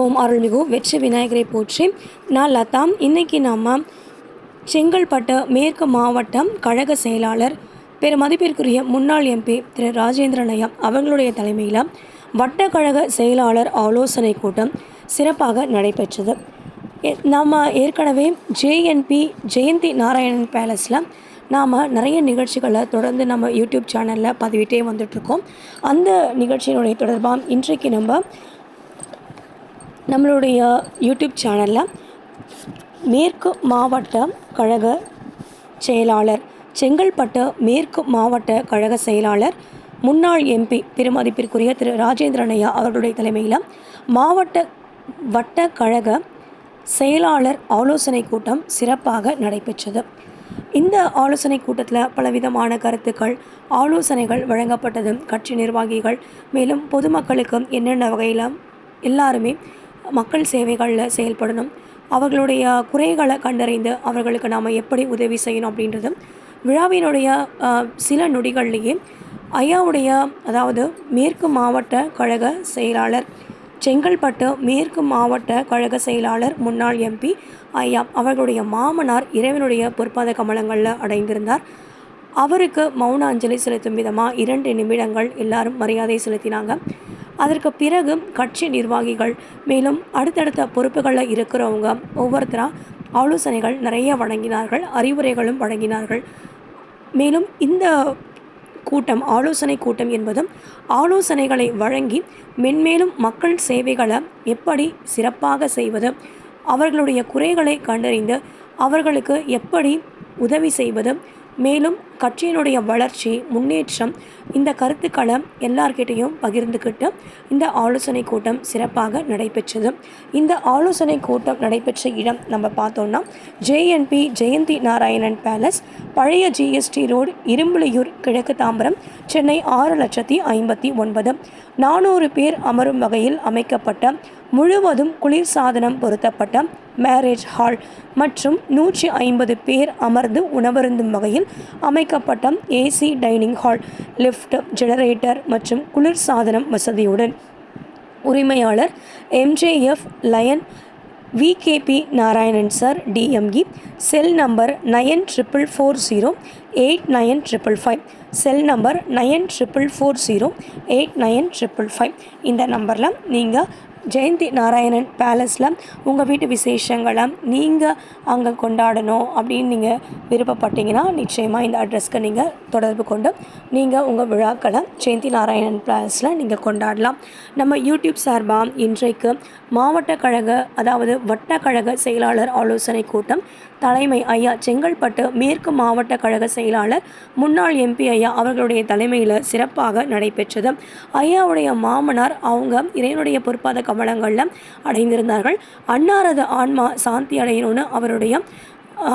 ஓம் அருள்மிகு வெற்றி விநாயகரை போற்றி. நான் லதா இன்றைக்கி நம்ம செங்கல்பட்டு மேற்கு மாவட்டம் கழக செயலாளர் பெருமதிப்பிற்குரிய முன்னாள் எம்பி திரு ராஜேந்திரன் ஐயா அவங்களுடைய தலைமையில் வட்டக்கழக செயலாளர் ஆலோசனை கூட்டம் சிறப்பாக நடைபெற்றது. நாம் ஏற்கனவே ஜேஎன்பி ஜெயந்தி நாராயணன் பேலஸில் நாம் நிறைய நிகழ்ச்சிகளை தொடர்ந்து நம்ம யூடியூப் சேனலில் பதிவிட்டே வந்துட்ருக்கோம் அந்த நிகழ்ச்சியினுடைய தொடர்பாக இன்றைக்கு நம்ம நம்மளுடைய யூடியூப் சேனலில் மேற்கு மாவட்ட கழக செயலாளர் செங்கல்பட்டு மேற்கு மாவட்ட கழக செயலாளர் முன்னாள் எம்பி பெருமதிப்பிற்குரிய திரு ராஜேந்திரன் ஐயா அவர்களுடைய தலைமையில் மாவட்ட வட்ட கழக செயலாளர் ஆலோசனை கூட்டம் சிறப்பாக நடைபெற்றது. இந்த ஆலோசனை கூட்டத்தில் பலவிதமான கருத்துக்கள் ஆலோசனைகள் வழங்கப்பட்டது கட்சி நிர்வாகிகள் மேலும் பொதுமக்களுக்கு என்னென்ன வகையில் எல்லாருமே மக்கள் சேவைகளில் செயல்படணும். அவர்களுடைய குறைகளை கண்டறிந்து அவர்களுக்கு நாம் எப்படி உதவி செய்யணும் அப்படின்றது விழாவினுடைய சில நொடிகள்லேயே ஐயாவுடைய அதாவது மேற்கு மாவட்ட கழக செயலாளர் செங்கல்பட்டு மேற்கு மாவட்ட கழக செயலாளர் முன்னாள் எம்பி ஐயா அவர்களுடைய மாமனார் இறைவனுடைய பொற்பாத கமலங்களில் அடைந்திருந்தார். அவருக்கு மௌன அஞ்சலி செலுத்தும் விதமாக இரண்டு நிமிடங்கள் எல்லாரும் மரியாதை செலுத்தினாங்க. அதற்கு பிறகு கட்சி நிர்வாகிகள் மேலும் அடுத்தடுத்த பொறுப்புகளில் இருக்கிறவங்க ஒவ்வொருத்தராக ஆலோசனைகள் நிறைய வழங்கினார்கள் அறிவுரைகளும் வழங்கினார்கள். மேலும் இந்த கூட்டம் ஆலோசனை கூட்டம் என்பதும் ஆலோசனைகளை வழங்கி மென்மேலும் மக்கள் சேவைகளை எப்படி சிறப்பாக செய்வது அவர்களுடைய குறைகளை கண்டறிந்து அவர்களுக்கு எப்படி உதவி செய்வது மேலும் கட்சியினுடைய வளர்ச்சி முன்னேற்றம் இந்த கருத்துக்களை எல்லார்கிட்டையும் பகிர்ந்துக்கிட்டு இந்த ஆலோசனை கூட்டம் சிறப்பாக நடைபெற்றது. இந்த ஆலோசனை கூட்டம் நடைபெற்ற இடம் நம்ம பார்த்தோம்னா ஜேஎன்பி ஜெயந்தி நாராயணன் பேலஸ் பழைய ஜிஎஸ்டி ரோடு இரும்புலியூர் கிழக்கு தாம்பரம் சென்னை ஆறு லட்சத்தி ஐம்பத்தி ஒன்பது. நானூறு பேர் அமரும் வகையில் அமைக்கப்பட்ட முழுவதும் குளிர்சாதனம் பொருத்தப்பட்ட மேரேஜ் ஹால் மற்றும் நூற்றி ஐம்பது பேர் அமர்ந்து உணவருந்தும் வகையில் அமைக்கப்பட்ட AC dining hall lift generator மற்றும் குளிர் சாதனம் வசதியுடன். உரிமையாளர் MJF lion VKP Narayanan sir TME cell number nine triple four zero eight nine triple five cell number nine triple four zero eight nine triple five இந்த நம்பரில் நீங்கள் ஜெயந்தி நாராயணன் பேலஸில் உங்கள் வீட்டு விசேஷங்களை நீங்கள் அங்கே கொண்டாடணும் அப்படின்னு நீங்கள் விருப்பப்பட்டீங்கன்னா நிச்சயமாக இந்த அட்ரஸ்க்கு நீங்கள் தொடர்பு கொண்டு நீங்கள் உங்கள் விழாக்களை ஜெயந்தி நாராயணன் பேலஸில் நீங்கள் கொண்டாடலாம். நம்ம யூடியூப் சார்பாக இன்றைக்கு மாவட்ட கழக அதாவது வட்டக்கழக செயலாளர் ஆலோசனை கூட்டம் தலைமை ஐயா செங்கல்பட்டு மேற்கு மாவட்ட கழக செயலாளர் முன்னாள் எம்பி ஐயா அவர்களுடைய தலைமையில் சிறப்பாக நடைபெற்றது. ஐயாவுடைய மாமனார் அவங்க இறைவனுடைய பொற்பாத கமலங்களில் அடைந்திருந்தார்கள். அன்னாரது ஆன்மா சாந்தி அடையணும்னு அவருடைய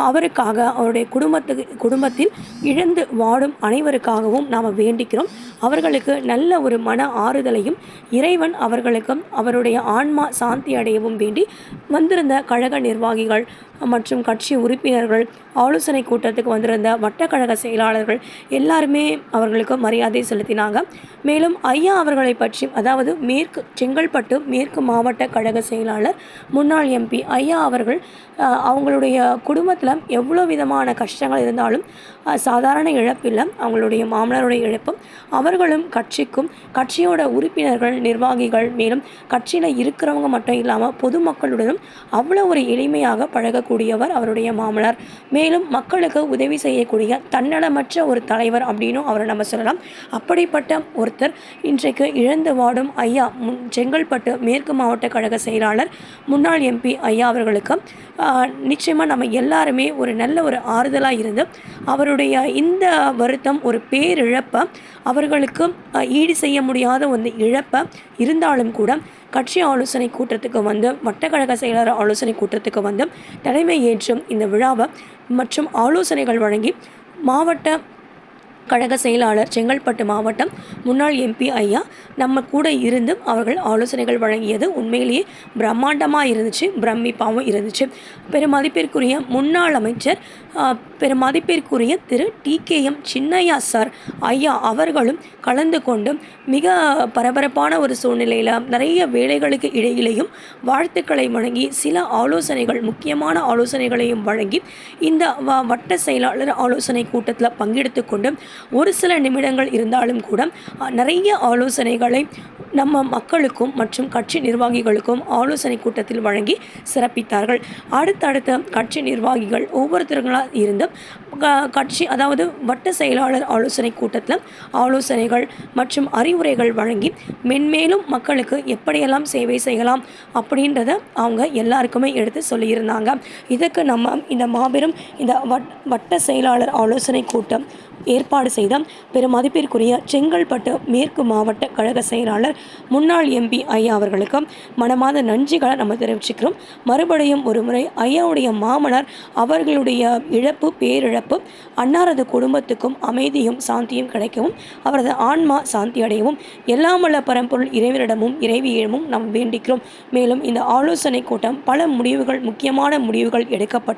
அவருக்காக அவருடைய குடும்பத்துக்கு குடும்பத்தில் இழந்து வாடும் அனைவருக்காகவும் நாம் வேண்டிக்கிறோம். அவர்களுக்கு நல்ல ஒரு மன ஆறுதலையும் இறைவன் அவர்களுக்கும் அவருடைய ஆன்மா சாந்தி அடையவும் வேண்டி வந்திருந்த கழக நிர்வாகிகள் மற்றும் கட்சி உறுப்பினர்கள் ஆலோசனை கூட்டத்துக்கு வந்திருந்த வட்டக்கழக செயலாளர்கள் எல்லாருமே அவர்களுக்கு மரியாதை செலுத்தினாங்க. மேலும் ஐயா அவர்களை பற்றி அதாவது மேற்கு செங்கல்பட்டு மேற்கு மாவட்ட கழக செயலாளர் முன்னாள் எம்பி ஐயா அவர்கள் அவங்களுடைய குடும்பத்தில் எவ்வளோ விதமான கஷ்டங்கள் இருந்தாலும் சாதாரண இழப்பில்லை அவங்களுடைய மாமனாருடைய இழப்பும் அவர்களும் கட்சிக்கும் கட்சியோட உறுப்பினர்கள் நிர்வாகிகள் மேலும் கட்சியில் இருக்கிறவங்க மட்டும் இல்லாமல் பொதுமக்களுடனும் அவ்வளோ ஒரு எளிமையாக செய்யக்கூடியவர் அவருடைய மாமனார். மேலும் மக்களுக்கு உதவி செய்யக்கூடிய தன்னலமற்ற ஒரு தலைவர் அப்படின்னும் அவரை நம்ம சொல்லலாம். அப்படிப்பட்ட ஒருத்தர் இன்றைக்கு இழந்து வாடும் ஐயா முன் செங்கல்பட்டு மேற்கு மாவட்ட கழக செயலாளர் முன்னாள் எம்பி ஐயா அவர்களுக்கு நிச்சயமாக நம்ம எல்லாருமே ஒரு நல்ல ஒரு ஆறுதலாக இருந்து அவருடைய இந்த வருத்தம் ஒரு பேரிழப்பை அவர்களுக்கு ஈடு செய்ய முடியாத ஒரு இழப்பை இருந்தாலும் கூட கட்சி ஆலோசனை கூட்டத்துக்கு வந்து வட்டக்கழக செயலாளர் ஆலோசனை கூட்டத்துக்கு வந்து தலைமை ஏற்றும் இந்த விழாவை மற்றும் ஆலோசனைகள் வழங்கி மாவட்ட கழக செயலாளர் செங்கல்பட்டு மாவட்டம் முன்னாள் எம்பி ஐயா நம்ம கூட இருந்தும் அவர்கள் ஆலோசனைகள் வழங்கியது உண்மையிலேயே பிரம்மாண்டமாக இருந்துச்சு பிரமிப்பாகவும் இருந்துச்சு. பெருமதிப்பிற்குரிய முன்னாள் அமைச்சர் பெருமதிப்பிற்குரிய Thiru. T. K. M. Chinnaiah sir ஐயா அவர்களும் கலந்து கொண்டும் மிக பரபரப்பான ஒரு சூழ்நிலையில் நிறைய வேலைகளுக்கு இடையிலேயும் வாழ்த்துக்களை வழங்கி சில ஆலோசனைகள் முக்கியமான ஆலோசனைகளையும் வழங்கி இந்த வ- வட்ட செயலாளர் ஆலோசனை கூட்டத்தில் பங்கெடுத்து கொண்டு ஒரு சில நிமிடங்கள் இருந்தாலும் கூட நிறைய ஆலோசனைகளை நம்ம மக்களுக்கும் மற்றும் கட்சி நிர்வாகிகளுக்கும் ஆலோசனை கூட்டத்தில் வழங்கி சிறப்பித்தார்கள். அடுத்தடுத்த கட்சி நிர்வாகிகள் ஒவ்வொருத்தர்களாக இருந்து கட்சி அதாவது வட்ட செயலாளர் ஆலோசனை கூட்டத்தில் ஆலோசனைகள் மற்றும் அறிவுரைகள் வழங்கி மென்மேலும் மக்களுக்கு எப்படியெல்லாம் சேவை செய்யலாம்? அப்படின்றத அவங்க எல்லாருக்குமே எடுத்து சொல்லியிருந்தாங்க. இதுக்கு நம்ம இந்த மாபெரும் இந்த வட் வட்ட செயலாளர் ஆலோசனை கூட்டம் ஏற்பாடு ஏற்பாடு செய்த பெருமதிப்பிற்குரிய செங்கல்பட்டு மேற்கு மாவட்ட கழக செயலாளர் முன்னாள் எம்பி ஐயா அவர்களுக்கு மனமாத நன்றிகளை நம்ம தெரிவிச்சுக்கிறோம். மறுபடியும் ஒரு முறை ஐயாவுடைய மாமனார் அவர்களுடைய இழப்பு பேரிழப்பு அன்னாரது குடும்பத்துக்கும் அமைதியும் சாந்தியும் கிடைக்கவும் அவரது ஆன்மா சாந்தி அடையவும் எல்லாமல்ல பரம்பொருள் இறைவனிடமும் இறைவியிடமும் நாம் வேண்டிக்கிறோம். மேலும் இந்த ஆலோசனை கூட்டம் பல முடிவுகள் முக்கியமான முடிவுகள் எடுக்கப்பட்டு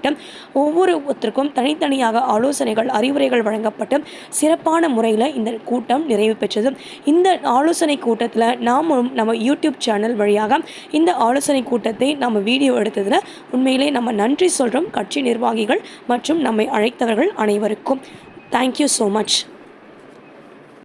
ஒவ்வொருத்தருக்கும் தனித்தனியாக ஆலோசனைகள் அறிவுரைகள் வழங்கப்பட்டு சிறப்பான முறையில் இந்த கூட்டம் நிறைவு பெற்றது. இந்த ஆலோசனை கூட்டத்தில் நாமும் நம்ம யூடியூப் சேனல் வழியாக இந்த ஆலோசனை கூட்டத்தை நம்ம வீடியோ எடுத்ததில் உண்மையிலே நம்ம நன்றி சொல்கிறோம் கட்சி நிர்வாகிகள் மற்றும் நம்மை அழைத்தவர்கள் அனைவருக்கும். Thank you so much